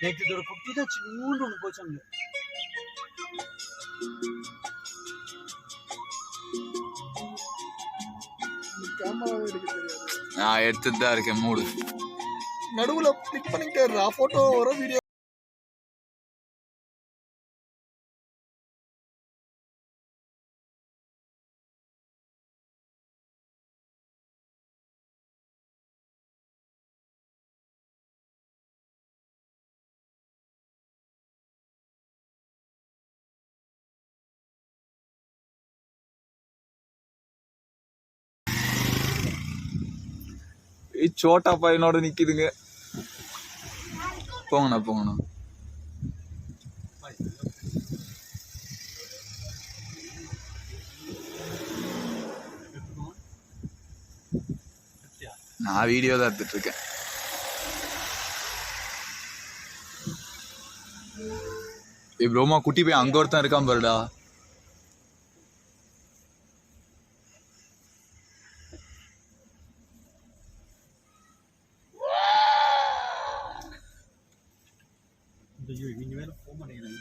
நேற்று இதோட குட்டி தான் சின்னூண்டு ஒன்று போச்சு அங்கே கேமரா எடுக்க தெரியாது நான் எடுத்துட்டு தான் இருக்கேன் மூடு நடுவுல கிளிக் பண்ணிக்கிட்டே போட்டோ வரும் வீடியோ சோட்டா பையனோட நிக்குதுங்க. போங்கண்ணா போங்கண்ணா. நான் வீடியோ தான் எடுத்துட்டு இருக்கேன். ப்ரோமா குட்டி போய் அங்க ஒருத்தன் இருக்கான் பாருடா. ஐயோ நீங்க வேற போக மாட்டேங்கிறாங்க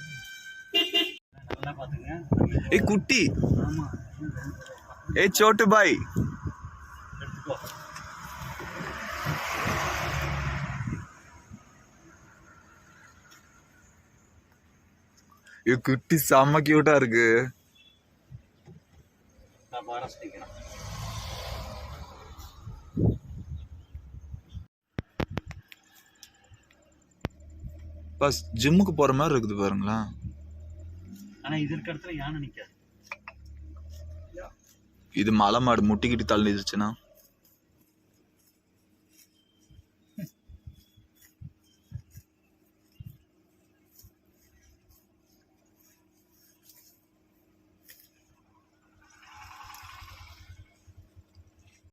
நல்லா பாத்துங்க ஏய் குட்டி. ஆமா. ஏய் சோட்டு பாய். எடுத்துக்கோ. ஏய் குட்டி செம்ம கியூட்டா இருக்கு. நான் பாரஸ் பஸ் ஜிம்முக்கு போற மாதிரி இருக்குது பாருங்களேன். ஆனா இது இருக்க இடத்துல யானை நிக்காது. இது மலை மாடு முட்டிக்கிட்டு தள்ளிடுச்சுன்னா